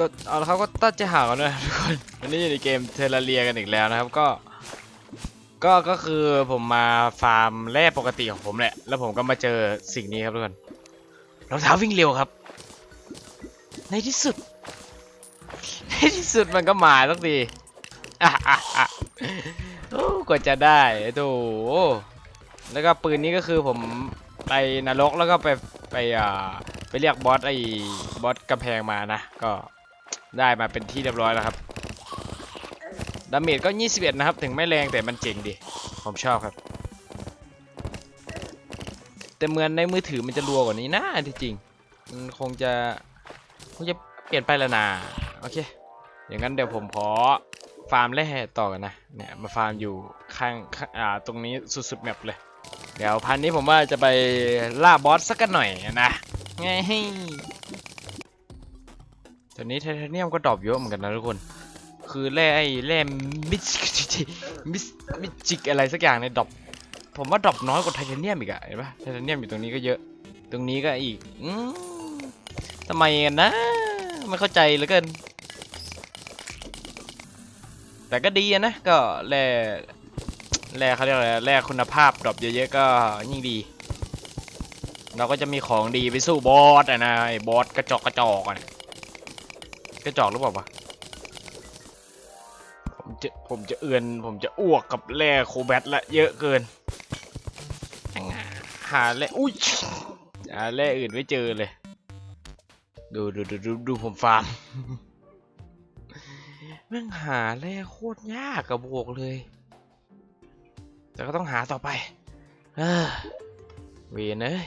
ก็เอาละครับก็ตั้งใจหากันด้วยทุกคนวันนี้อยู่ในเกมเทเลเรียกันอีกแล้วนะครับก็ ก็ก็คือผมมาฟาร์มแร่ปกติของผมแหละ แล้วผมก็มาเจอสิ่งนี้ครับทุกคนรองเท้าวิ่งเร็วครับ ในที่สุด ในที่สุดมันก็มาสักทีอะอะอะกว่าจะได้โถแล้วก็ปืนนี้ก็คือผมไปนรกแล้วก็ไปไปอ่าไปเรียกบอสไอ้บอสกำแพงมานะ ก็ ได้มาเป็นที่เรียบร้อยแล้วครับดาเมจก็ 21 นะครับ ถึงไม่แรงแต่มันเจ๋งดิ ผมชอบครับ แต่เหมือนในมือถือมันจะรัวกว่านี้นะที่จริง มันคงจะคงจะเปลี่ยนไปแล้วนะโอเค อย่างนั้นเดี๋ยวผมขอฟาร์มแร่ต่อกันนะ เนี่ยมาฟาร์มอยู่ข้างางอ่าตรงนี้สุดๆแมปเลย เดี๋ยวพันนี้ผมว่าจะไปล่าบอสสักกันหน่อยนะไง ตอนนี้ไทเทเนียมก็ดรอปเยอะเหมือนกันนะทุกคน คือแร่ไอ้แร่มิจิมิสมิจิกอะไรสักอย่างในดรอปผมว่าดรอปน้อยกว่าไทเทเนียมอีกอะเห็นปะไทเทเนียมอยู่ตรงนี้ก็เยอะ ตรงนี้ก็อีกอืมทำไมกันนะไม่เข้าใจเหลือเกิน แต่ก็ดีนะก็แร่แร่เขาเรียกอะไรแร่คุณภาพดรอปเยอะๆก็ยิ่งดี เราก็จะมีของดีไปสู้บอสอะนะไอ้บอสกระจอกกระจอกอะนะ กระจอกหรือเปล่าวะผมจะผมจะเอือน ผมจะอ้วกกับแร่โคแบทละเยอะเกิน หาแร่อุ้ยหาแร่อื่นไม่เจอเลย ดูดูดูดูดูผมฟาร์มแม่งหาแร่โคตรยากกับบวกเลย แต่ก็ต้องหาต่อไป เออเวียนเอ้ย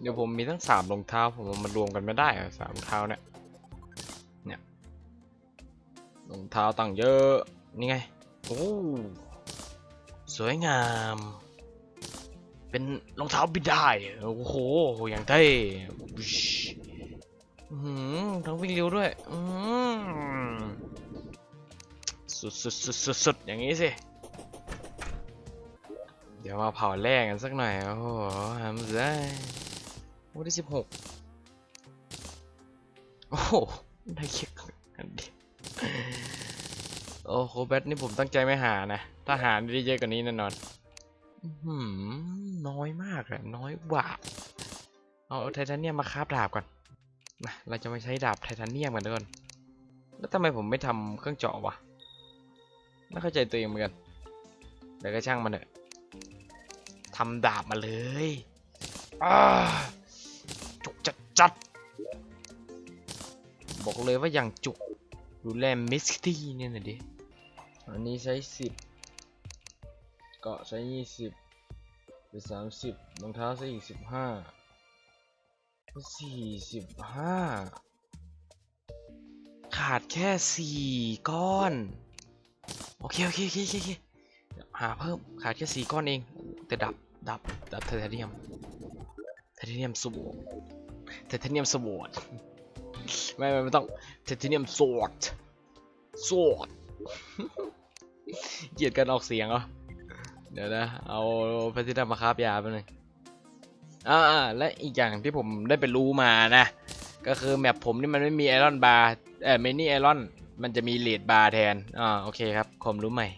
เดี๋ยวผมมีทั้งสามรองเท้า ผมเอามารวมกันไม่ได้อะสามรองเท้าเนี่ยรองเท้าตั้งเยอะนี่ไงโอ้สวยงาม เป็นรองเท้าบินได้โอ้โหอย่างเท่วิชอื้อหือทั้งวิ่งเร็วด้วยสุดสุดสุดสุดสุดอย่างนี้สิ เดี๋ยวมาเผาแร่กันสักหน่อย โอ้โหทำได้ โอ้ได้สิบหกโอ้โหได้แค่อันเดียวโอ้โคแบทนี่ผมตั้งใจไม่หานะ ถ้าหาได้เยอะกว่านี้แน่นอนหือน้อยมากอะน้อยกว่าเอาไทเทเนียมมาคราบดาบก่อนนะเราจะมาใช้ดาบไทเทเนียมกันด้วยกันแล้วทำไมผมไม่ทำเครื่องเจาะวะไม่เข้าใจตัวเองเหมือนกันแต่ก็ช่างมันเถอะทำดาบมาเลยอ้า จุกจัดจัด บอกเลยว่าอย่างจุกดูแลมิสตี้เนี่ยหน่อยดิ อันนี้ใช้สิบเกาะใช้ยี่สิบเป็นสามสิบรองเท้าใช้อีกสิบห้าสี่สิบห้าขาดแค่สี่ก้อน โอเคโอเคโอเคโอเคโอเคเดี๋ยวหาเพิ่มขาดแค่สี่ก้อนเอง แต่ดับดับดับไทเทเนียมไทเทเนียมสว อตไทเทเนียมสวอตไม่ไม่ไม่ต้องไทเทเนียมสวอตสวอดเกลียดการออกเสียงเหรอเดี๋ยวนะเอาแพทินัมาคาบยาไปหน่อยอ่าและอีกอย่างที่ผมได้ไปรู้มานะ ก็คือแมปผมนี่มันไม่มีไอรอนบาร์เอ่อไม่นี่ไอรอนมันจะมีเลดบาร์แทนอ่าโอเคครับความรู้ใหม่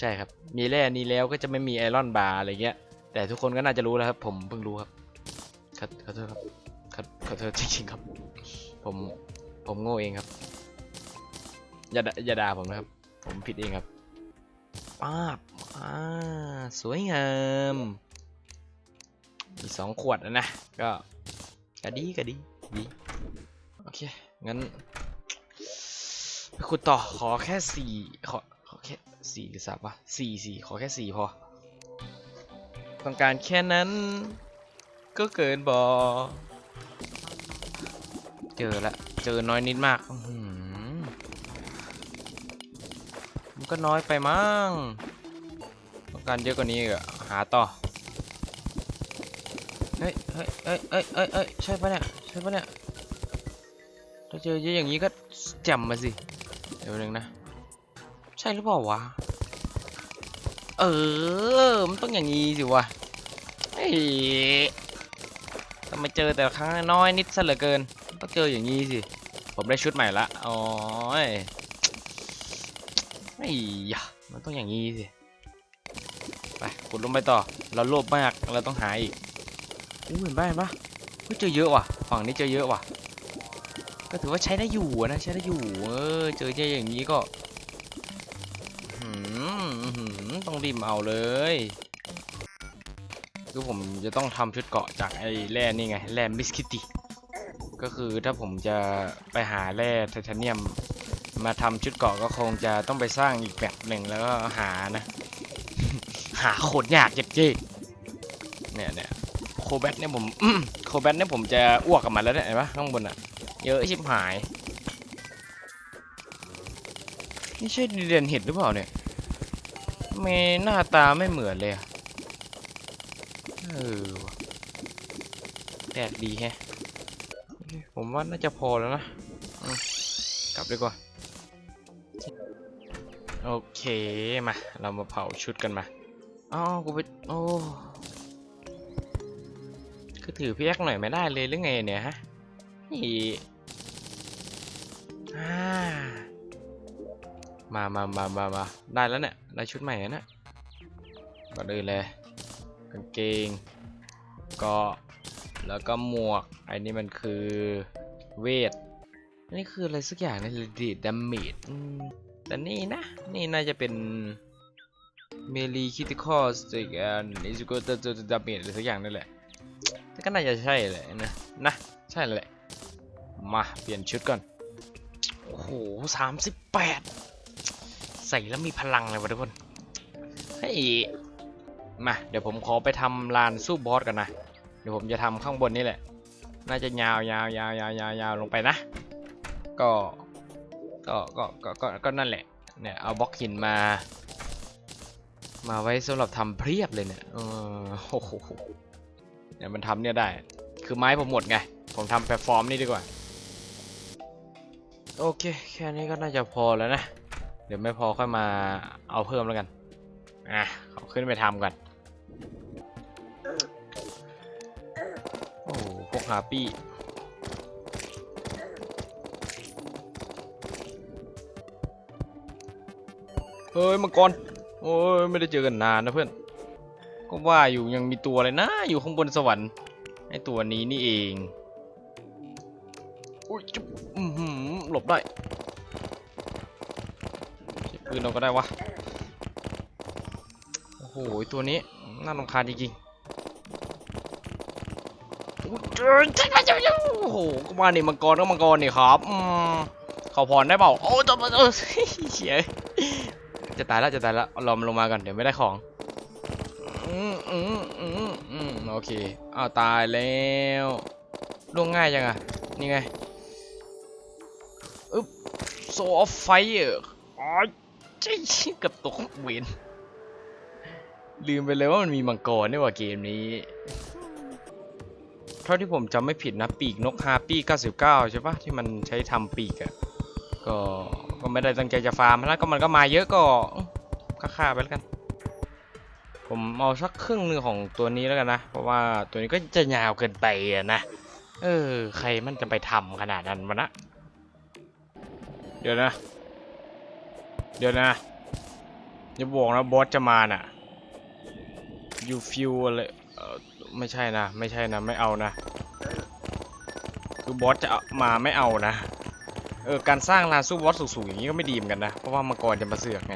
ใช่ครับ มีแร่นี้แล้วก็จะไม่มีไอรอนบาร์อะไรเงี้ยแต่ทุกคนก็น่าจะรู้แล้วครับ ผมเพิ่งรู้ครับขอโทษครับ ขอขอโทษจริงๆครับ ผมผมโง่เองครับ อย่าด่าอย่าด่าผมนะครับ ผมผิดเองครับป้าบอ่าสวยงามมีสองขวดนะนะก็ก็ดีก็ดีดีโอเค งั้นไปขุดต่อขอแค่สี่ขอขอแค่สี่หรือสามวะสี่สี่ขอแค่สี่พอ ต้องการแค่นั้นก็เกินบอ เจอละ เจอน้อยนิดมากมันก็น้อยไปมั้งต้องการเยอะกว่านี้อีกอะหาต่อ เฮ้ยเฮ้ยเฮ้ยเฮ้ยเฮ้ยเฮ้ยใช่ปะเนี่ย ใช่ปะเนี่ย ถ้าเจอเยอะอย่างนี้ก็แจ่มมาสิ เดี๋ยวนึงนะ ใช่หรือเปล่าวะ เออ มันต้องอย่างนี้สิวะเฮ้ย ไมเจอแต่ครั้งน้อยนิดซะเหลือเกินต้องเจออย่างนี้สิ ผมได้ชุดใหม่ละอ้ยไอ้ยะมันต้องอย่างนี้สิ ไปขุดลงไปต่อ เราโลภมาก เราต้องหาอีกอู้เห็นปะเห็นปะเฮ้ยเจอเยอะว่ะ ฝั่งนี้เจอเยอะว่ะ ก็ถือว่าใช้ได้อยู่นะ ใช้ได้อยู่ เออ เจอเจออย่างนี้ก็ต้องรีบเอาเลย คือผมจะต้องทำชุดเกาะจากไอ้แร่นี่ไง แร่มิสคิติ ก็คือถ้าผมจะไปหาแร่ไทเทเนียม มาทำชุดเกาะก็คงจะต้องไปสร้างอีกแบบหนึ่งแล้วก็หานะ หาโคตรยากเจ็ดเจ๊เนี่ยเนี่ยโคแบทเนี่ยผมโคแบทเนี่ยผมจะอ้วกกับมันแล้วเนี่ยเห็นปะข้างบนอะ เยอะชิบหาย นี่ใช่ดีเดนเห็ดหรือเปล่าเนี่ยเมหน้าตาไม่เหมือนเลยอะ เออแดดดีแฮะ ผมว่าน่าจะพอแล้วนะ กลับดีกว่า โอเคมา เรามาเผาชุดกันมาอ๋อกูไป โอ้ คือถือเพียกหน่อยไม่ได้เลยหรือไงเนี่ยฮะนี่อ่ามามามามามาได้แล้วเนี่ย ได้ชุดใหม่แล้วเนี่ยก็เลยเลย กางเกงเก็แล้วก็หมวกไอ้นี่มันคือเวทนนี้คืออะไรสักอย่างนดีดดามิดแต่นี่นะ นี่น่าจะเป็นเมลีคิติคอสติกแอนอิสโกตดามิดอะไรสักอย่างนั่นแหละแต่ก็น่าจะใช่แหละนะนะใช่แหละ มาเปลี่ยนชุดก่อน โอ้โหสามสิบแปดใส่แล้วมีพลังเลยวะทุกคนเฮ้ย มาเดี๋ยวผมขอไปทำลานสู้บอสกันนะ เดี๋ยวผมจะทำข้างบนนี่แหละ น่าจะยาวยาวยาวยาวยาวยาวลงไปนะ ก็ก็ก็ก็ก็ก็นั่นแหละ เนี่ยเอาบล็อกหินมา มาไว้สำหรับทำเพียบเลยเนี่ยเออโอ้โหเนี่ยมันทำเนี่ยได้ คือไม้ผมหมดไง ผมทำแพลตฟอร์มนี่ดีกว่า โอเค แค่นี้ก็น่าจะพอแล้วนะ เดี๋ยวไม่พอค่อยมาเอาเพิ่มแล้วกัน อะ เขาขึ้นไปทำกันโอ้โหพวกฮาปี้เฮ้ยมังกรโอ้ยไม่ได้เจอกันนานนะเพื่อน ก็ว่าอยู่ยังมีตัวอะไรนะ อยู่ข้างบนสวรรค์ไอตัวนี้นี่เองอุ้ยจุ๊บอือหือหลบได้ใช้ปืนเราก็ได้วะ โอ้โหตัวนี้น่ารำคาญจริงๆอุ๊ยเอ้ยจัดมาจัดมาโอ้โหก็มานี่มังกรก็มังกรนี่ครับขอพรได้เปล่าโอ้ตัวตัวตัวเฉียจะตายแล้วจะตายแล้วเอลอมลงมาก่อนเดี๋ยวไม่ได้ของอืมอืมอืมอืมโอเคอ้าวตายแล้วล่วงง่ายจังอะนี่ไงอึ๊บโซออฟไฟเอออ๋อเจ๊กับตกเวน ลืมไปเลยว่ามันมีมังกรนี่หว่าเกมนี้ เท่าที่ผมจำไม่ผิดนะปีกนกฮาปี้ 99 ใช่ปะที่มันใช้ทำปีกอะก็ก็ไม่ได้ตั้งใจจะฟาร์มแล้วก็มันก็มาเยอะก็ค่าๆไปแล้วกัน ผมเอาสักครึ่งหนึงของตัวนี้แล้วกันนะ เพราะว่าตัวนี้ก็จะยาวเกินไปอะนะ เออ ใครมันจะไปทำขนาดนั้นวะนะ เดี๋ยวนะ เดี๋ยวนะอย่าบอกนะบอสจะมาน่ะ you feel อะไรไม่ใช่นะ ไม่ใช่นะ ไม่เอานะ คือบอสจะมาไม่เอานะ เออ การสร้างลานสู้บอสสูงๆอย่างนี้ก็ไม่ดีเหมือนกันนะ เพราะว่ามังกรจะมาเสือกไง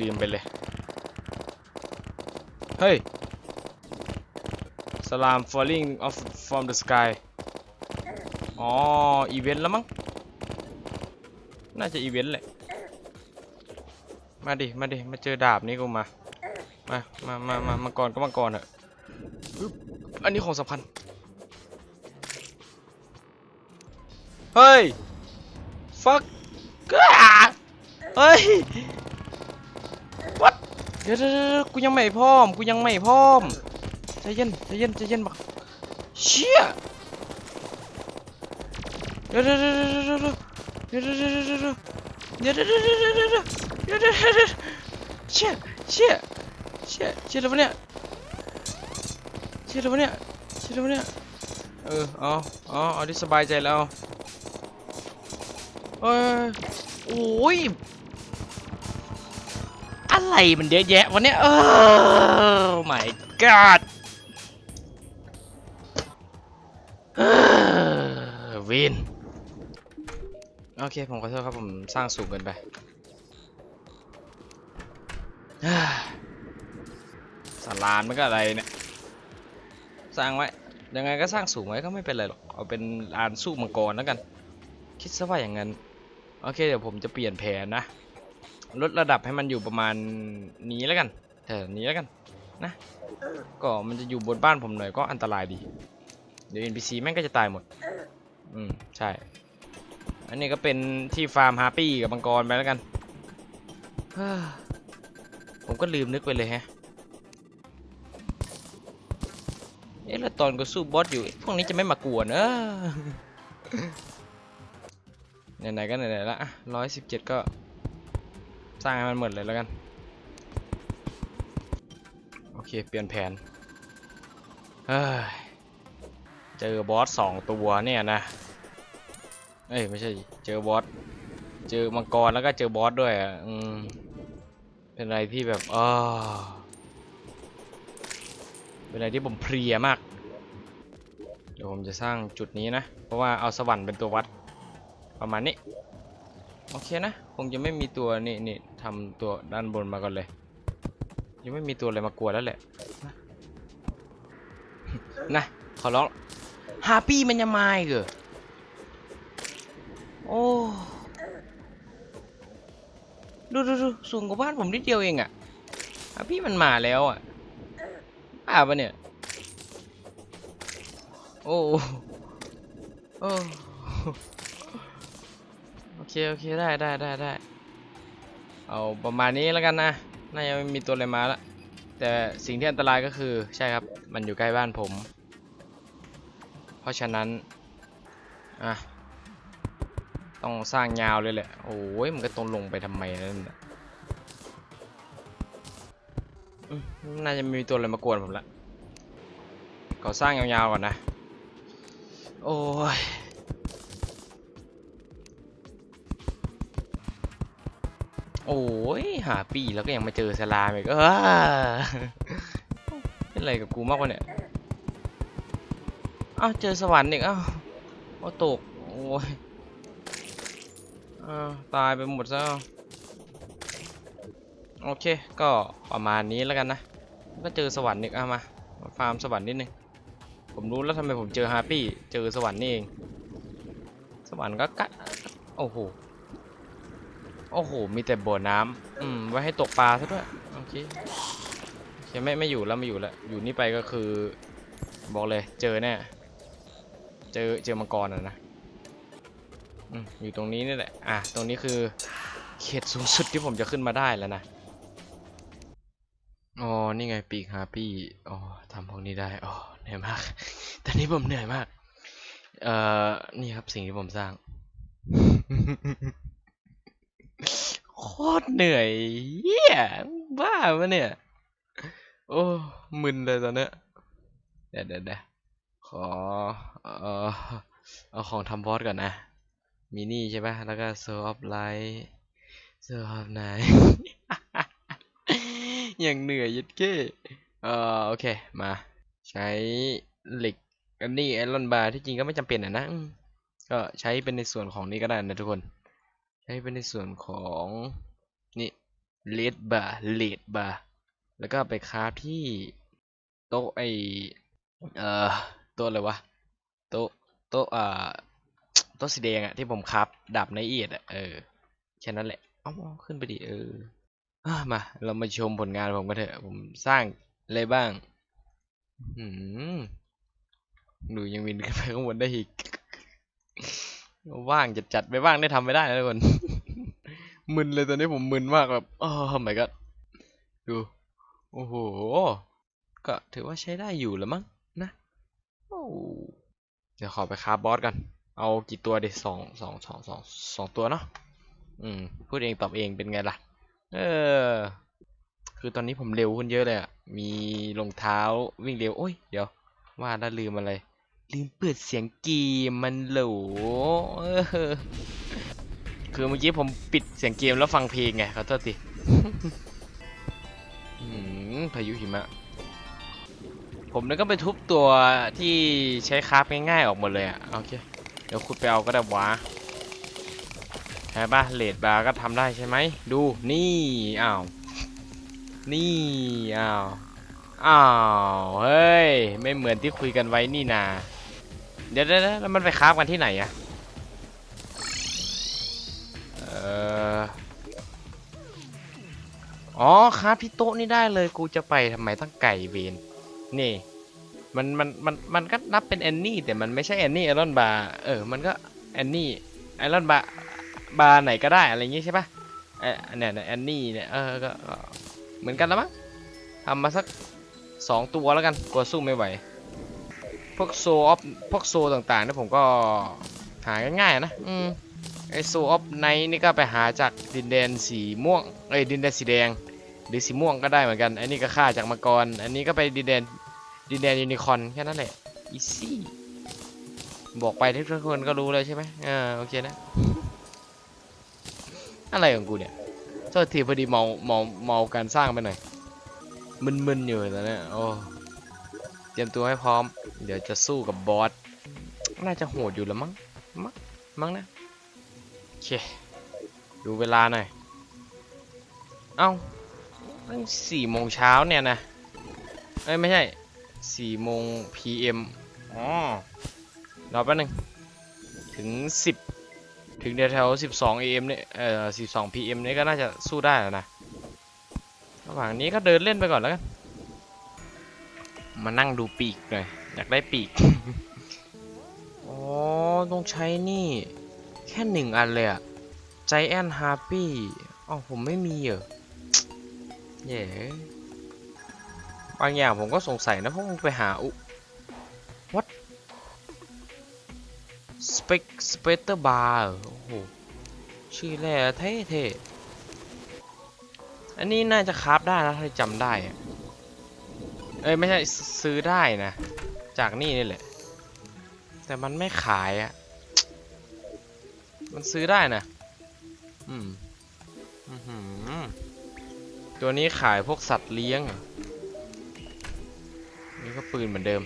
ลืมไปเลย เฮ้ยสลาม falling off from the sky อ๋อ อีเวนต์แล้วมั้ง น่าจะอีเวนต์แหละ มาดิ มาดิ มาเจอดาบนี้กูมา มา มามามามังกรก็มังกรเถอะอันนี้ของสำคัญ เฮ้ย fuck อ้าเฮ้ย what เดี๋ยวเดี๋ยวเดี๋ยวกูยังไม่พร้อม กูยังไม่พร้อม ใจเย็น ใจเย็น ใจเย็นบักเชี่ยเดี๋ยวเดี๋ยวเดี๋ยวเดี๋ยวเดี๋ยวเดี๋ยวเดี๋ยวเดี๋ยวเดี๋ยวเดี๋ยวเดี๋ยวเดี๋ยวเดี๋ยวเดี๋ยวเดี๋ยวเดี๋ยวเดี๋ยวเดี๋ยวเชี่ยเชี่ยเชี่ยเชี่ยอะไรวะเนี่ยเชี่ยอะไรวะเนี่ยเชี่ยอะไรวะเนี่ยเอออเอาเอาเอาที่สบายใจแล้วเอ้ยโอ้ยอะไรมันเยอะแยะวันนี้เออ my god วินโอเค ผมขอโทษครับ ผมสร้างสูงเกินไป เฮ้ยสารานมันก็อะไรเนี่ย สร้างไว้ ยังไงก็สร้างสูงไว้ก็ไม่เป็นไรหรอก เอาเป็นลานสู้มังกรแล้วกัน คิดซะว่าอย่างนั้น โอเคเดี๋ยวผมจะเปลี่ยนแผนนะ ลดระดับให้มันอยู่ประมาณนี้แล้วกันแถวนี้แล้วกันนะ ก็มันจะอยู่บนบ้านผมหน่อยก็อันตรายดี เดี๋ยว NPC แม่งก็จะตายหมด อืมใช่ อันนี้ก็เป็นที่ฟาร์มฮาร์ปี้กับมังกรไปแล้วกัน ผมก็ลืมนึกไปเลยแฮะ อ๊ะแล้วตอนก็สู้บอสอยู่ พวกนี้จะไม่มากวนเออไหนๆก็ไหนๆละร้อยสิบเจ็ดก็ สร้างให้มันหมดเลยแล้วกัน โอเค เปลี่ยนแผนเฮ้ยเจอบอสสองตัวเนี่ยนะ เอ้ยไม่ใช่ เจอบอส เจอมังกรแล้วก็เจอบอสด้วยอะ อืม เป็นอะไรที่แบบอ้อ เป็นอะไรที่ผมเพลียมาก เดี๋ยวผมจะสร้างจุดนี้นะ เพราะว่าเอาสวรรค์เป็นตัววัด ประมาณนี้ โอเคนะ คงจะไม่มีตัวนี่นี่ทำตัวด้านบนมาก่อนเลย ยังไม่มีตัวอะไรมากลัวแล้วแหละ นะนะขอร้องฮาปี้มันยังมาอีกเหรอโอ้ดูดูดูสูงกว่าบ้านผมนิดเดียวเองอะฮาปี้มันมาแล้วอะ อ้าปะเนี่ย โอ้โอ้โอเค โอเค ได้ได้ได้ได้เอาประมาณนี้แล้วกันนะ น่าจะไม่มีตัวอะไรมาละ แต่สิ่งที่อันตรายก็คือใช่ครับ มันอยู่ใกล้บ้านผม เพราะฉะนั้น อะ ต้องสร้างยาวเลยแหละ โอ้ยมันก็ตรงลงไปทำไมนั่นน่ะ น่าจะมีตัวอะไรมากวนผมละขอสร้างยาวๆก่อนนะ โอ้ยโอ้ยหาปีแล้วก็ยังมาเจอสลามอีกเออเป็นอะไรกับกูมากวะเนี่ยอ้าวเจอสวรรค์อีกอ้าวโอ้ตกโอ้ยอ้าวตายไปหมดแล้ว โอเค ก็ประมาณนี้แล้วกันนะ ก็เจอสวรรค์อีกเอามา ฟาร์มสวรรค์นิดนึง ผมรู้แล้วทำไมผมเจอฮาร์ปี้ เจอสวรรค์นี่เอง สวรรค์ก็กัดโอ้โห โอ้โห มีแต่บ่อน้ำอืม ไว้ให้ตกปลาซะด้วย โอเคโอเคไม่ไม่อยู่แล้วไม่อยู่แล้ว อยู่นี่ไปก็คือ บอกเลย เจอแน่ เจอเจอมังกรอะนะอืมอยู่ตรงนี้นี่แหละ อะ ตรงนี้คือ เขตสูงสุดที่ผมจะขึ้นมาได้แล้วนะ อ๋อ นี่ไงปีกฮาปี้ อ๋อทำพวกนี้ได้ อ๋อ เหนื่อยมาก ตอนนี้ผมเหนื่อยมาก เอ่อ นี่ครับสิ่งที่ผมสร้าง โคตรเหนื่อยเฮียบ้าปะเนี่ย โอ้ มึนเลยตอนเนี้ย เดี๋ยวเดี๋ยวเดี๋ยวขอ เอ่อ เอาของทำบอสก่อนนะมีนี่ใช่ปะแล้วก็โซออฟไลท์โซออฟไน อย่างเหนื่อยยัดเก้เอ่อโอเคมาใช้เหล็กอันนี้ไอรอนบาร์ที่จริงก็ไม่จำเป็นอะนะก็ใช้เป็นในส่วนของนี้ก็ได้นะทุกคน ใช้เป็นในส่วนของนี่เลดบาร์เลดบาร์แล้วก็ไปคราฟที่โต๊ะไอเอ่อโต๊ะอะไรวะโต๊ะโต๊ะอ่าโต๊ะสีแดงอะที่ผมคราฟดาบในเอียดอะเออแค่นั้นแหละเอาเอาขึ้นไปดิเออ อะมา เรามาชมผลงานผมกันเถอะ ผมสร้างอะไรบ้าง อืมดูยังวินขึ้นไปข้างบนได้อีก ว่างจัดจัดๆไม่ว่างได้ทำไม่ได้นะทุกคน มึนเลยตอนนี้ผมมึนมากแบบโอ้ my god ดู โอ้โห ก็ถือว่าใช้ได้อยู่แล้วมั้งนะเดี๋ยวขอไปคาบบอสกัน เอากี่ตัวดิสองสองสองสองสองตัวเนาะ อืม พูดเองตอบเองเป็นไงล่ะ เออ คือตอนนี้ผมเร็วขึ้นเยอะเลยอะมีรองเท้าวิ่งเร็ว โอ้ย เดี๋ยว ว่าได้ลืมอะไร ลืมเปิดเสียงเกีมมันหลเออคือเมื่อกี้ผมปิดเสียงเกมแล้วฟังเพลงไงขอโทษทีอืมพายุหิมะ ผมนี่ยก็ไปทุบตัวที่ใช้คราฟง่ายๆออกหมดเลยอะโอเค เดี๋ยวขุดไปเอาก็ได้วะ ใช่ปะเลดบาร์ก็ทำได้ใช่ไหม ดูนี่อ้าวนี่อ้าวอ้าวเฮ้ยไม่เหมือนที่คุยกันไว้นี่นาเดี๋ยวเดี๋ยวแล้วมันไปคราฟกันที่ไหนอะเอออ๋อคราฟที่โต๊ะนี่ได้เลยกูจะไปทำไมตั้งไก่เวนนี่มันมันมันมันก็นับเป็นแอนนี่แต่มันไม่ใช่แอนนี่ไอรอนบาร์เออมันก็แอนนี่ไอรอนบาร์ บาร์ไหนก็ได้อะไรอย่างงี้ใช่ปะเออเนี่ยแอนนี่เนี่ยเออก็เหมือนกันแล้วมั้งทำมาสักสองตัวแล้วกันกลัวสู้ไม่ไหว พวกโซออฟพวกโซต่างๆนี่ผมก็หาง่ายๆนะอืมไอโซออฟไนนี่ก็ไปหาจากดินแดนสีม่วงเอ้ยดินแดนสีแดง หรือสีม่วงก็ได้เหมือนกัน อันนี้ก็ฆ่าจากมังกร อันนี้ก็ไปดินแดนดินแดนยูนิคอร์นแค่นั้นแหละอีซี่บอกไปทุกคนก็รู้เลยใช่ไหมอ่าโอเคนะ อะไรของกูเนี่ยโทษทีพอดีเมาเมาเมาการสร้างไปหน่อยมึนๆอยู่ตอนนี้โอ้เตรียมตัวให้พร้อม เดี๋ยวจะสู้กับบอส น่าจะโหดอยู่แล้วมั้ง มั้ง มั้งนะโอเค ดูเวลาหน่อย เอ้าตั้งสี่โมงเช้าเนี่ยนะ เอ้ย ไม่ใช่สี่โมง PM อ๋อ รอแป๊บนึง ถึงสิบ ถึงแถวสิบสอง AM เนี่ยเอ่อสิบสอง PM เนี่ยก็น่าจะสู้ได้แล้วนะระหว่างนี้ก็เดินเล่นไปก่อนแล้วกันมานั่งดูปีกหน่อยอยากได้ปีกอ๋อต้องใช้นี่ แค่หนึ่งอันเลยอะใจแอนฮาร์ปี้อ๋อผมไม่มีเหรอเย่บางอย่างผมก็สงสัยนะเพราะมันไปหาอุ what spec specter bar โอ้โห ชื่อแร่เท่เท่อันนี้น่าจะคราฟได้นะถ้าจำได้ เอ้ย ไม่ใช่ซื้อได้นะ จากนี่นี่แหละ แต่มันไม่ขายอะ่ะมันซื้อได้นะ อืมอื้อหือตัวนี้ขายพวกสัตว์เลี้ยง นี่ก็ปืนเหมือนเดิม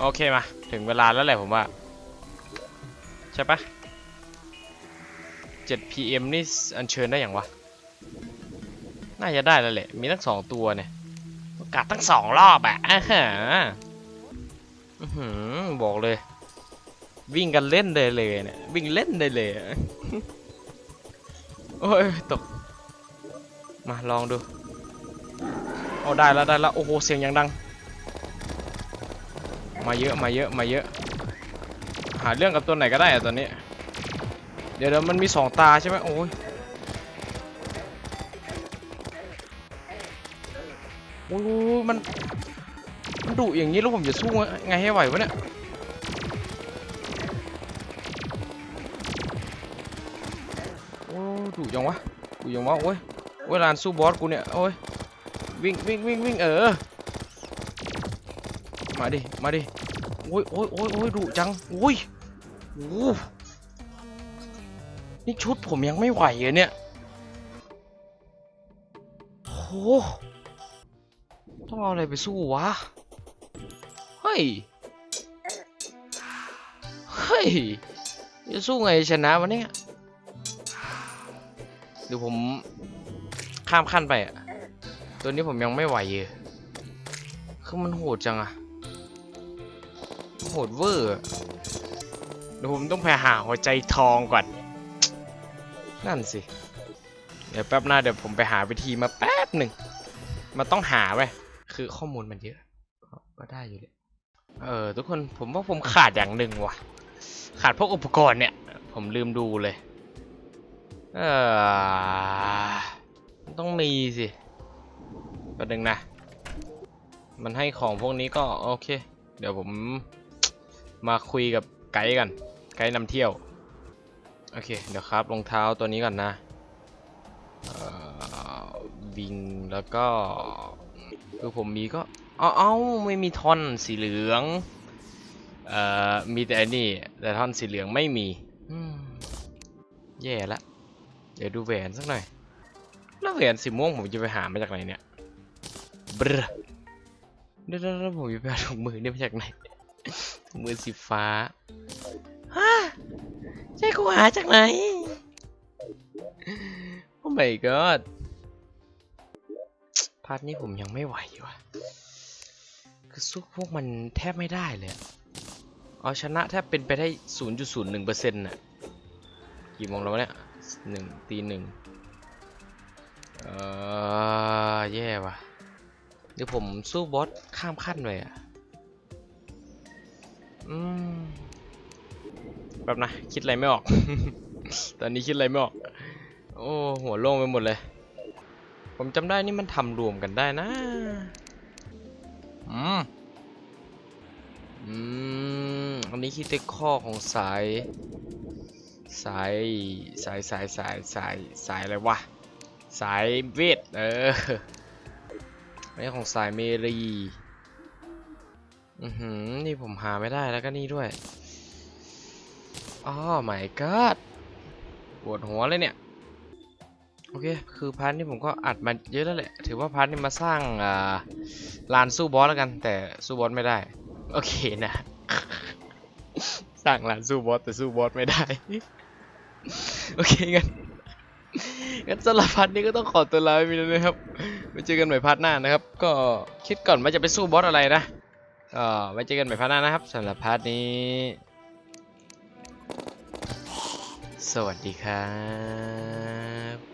โอเคมา ถึงเวลาแล้วแหละผมว่า ใช่ปะ 7 PM นี่อัญเชิญได้อย่างวะ น่าจะได้แล้วแหละ มีทั้งสองตัวเนี่ยกัดตั้งสองรอบอะอ่าฮะบอกเลย วิ่งกันเล่นได้เลยเนี่ย วิ่งเล่นได้เลย โอ้ย ตก มาลองดูโอ้ได้แล้วได้แล้ว โอ้โห เสียงยังดัง มาเยอะ มาเยอะ มาเยอะ หาเรื่องกับตัวไหนก็ได้อะตอนนี้ เดี๋ยวเดี๋ยวมันมีสองตาใช่ไหมโอ้ยโอ้ยมันมันดุอย่างนี้แล้วผมจะสู้ไงให้ไหววะเนี่ยโอ้ดุจังวะดุจังวะโอ้ยเวลาสู้บอสกูเนี่ยโอ้ยวิ่งวิ่งวิ่งวิ่งเออมาดิมาดิโอ้ยโอ้ยโอ้ยโอ้ยดุจังโอ้ย โอ้นี่ชุดผมยังไม่ไหวเลยเนี่ยโอ้ต้องเอาอะไรไปสู้วะ เฮ้ย เฮ้ย จะสู้ไงชนะวะเนี่ยเดี๋ยวผมข้ามขั้นไปอะตัวนี้ผมยังไม่ไหวเลยคือมันโหดจังอะโหดเวอร์ ดี๋ยวผมต้องไปหาหัวใจทองก่อน นั่นสิ เดี๋ยวแป๊บหน้าเดี๋ยวผมไปหาวิธีมาแป๊บหนึ่งมันต้องหาไว้คือข้อมูลมันเยอะ ก็ได้อยู่เลยเออทุกคนผมว่าผมขาดอย่างหนึ่งว่ะ ขาดพวกอุปกรณ์เนี่ย ผมลืมดูเลย เออต้องมีสิประเด็นงนะ มันให้ของพวกนี้ก็โอเค เดี๋ยวผมมาคุยกับไกด์กัน ไกด์นำเที่ยว โอเค เดี๋ยวครับรองเท้าตัวนี้ก่อนนะเอ่อวิงแล้วก็ คือผมมีก็เอ้าเอ้าไม่มีท่อนสีเหลือง เอ่อ มีแต่อันนี้ แต่ท่อนสีเหลืองไม่มีแย่ละ เดี๋ยวดูแหวนสักหน่อย แล้วแหวนสีม่วงผมจะไปหามาจากไหนเนี่ยบรเดี๋ยวแล้วผมจะไปหาถุงมือเนี่ยมาจากไหนถุงมือสีฟ้า ฮะใช่กูหาจากไหน โอ้ my god พาร์ทนี้ผมยังไม่ไหวว่ะ คือสู้พวกมันแทบไม่ได้เลย เอาชนะแทบเป็นไปได้ 0.01%น่ะ กี่โมงแล้วเนี่ยหนึ่งตีหนึ่งเออแย่ว่ะเดี๋ยวผมสู้บอสข้ามขั้นเลยอะ อืม แป๊บนะ คิดอะไรไม่ออก ตอนนี้คิดอะไรไม่ออก โอ้หัวโล่งไปหมดเลย ผมจำได้นี่มันทำรวมกันได้นะ อืม อืม อันนี้คือเทคข้อของสาย สาย สายสายสายสายสายอะไรวะ สายเวท เออไม่ใช่ของสายเมรี อือหือ นี่ผมหาไม่ได้แล้วก็นี่ด้วย อ๋อ my god ปวดหัวเลยเนี่ย โอเค คือพาร์ทนี้ผมก็อัดมาเยอะแล้วแหละ ถือว่าพาร์ทนี้มาสร้างอ่าลานสู้บอสแล้วกัน แต่สู้บอสไม่ได้ โอเคนะ สร้างลานสู้บอสแต่สู้บอสไม่ได้ โอเคงั้นงั้นสำหรับพาร์ทนี้ก็ต้องขอตัวลาไปแล้วนะครับไว้เจอกันใหม่พาร์ทหน้านะครับ ก็คิดก่อนว่าจะไปสู้บอสอะไรนะก็ไว้เจอกันใหม่พาร์ทหน้านะครับสำหรับพาร์ทนี้ สวัสดีครับ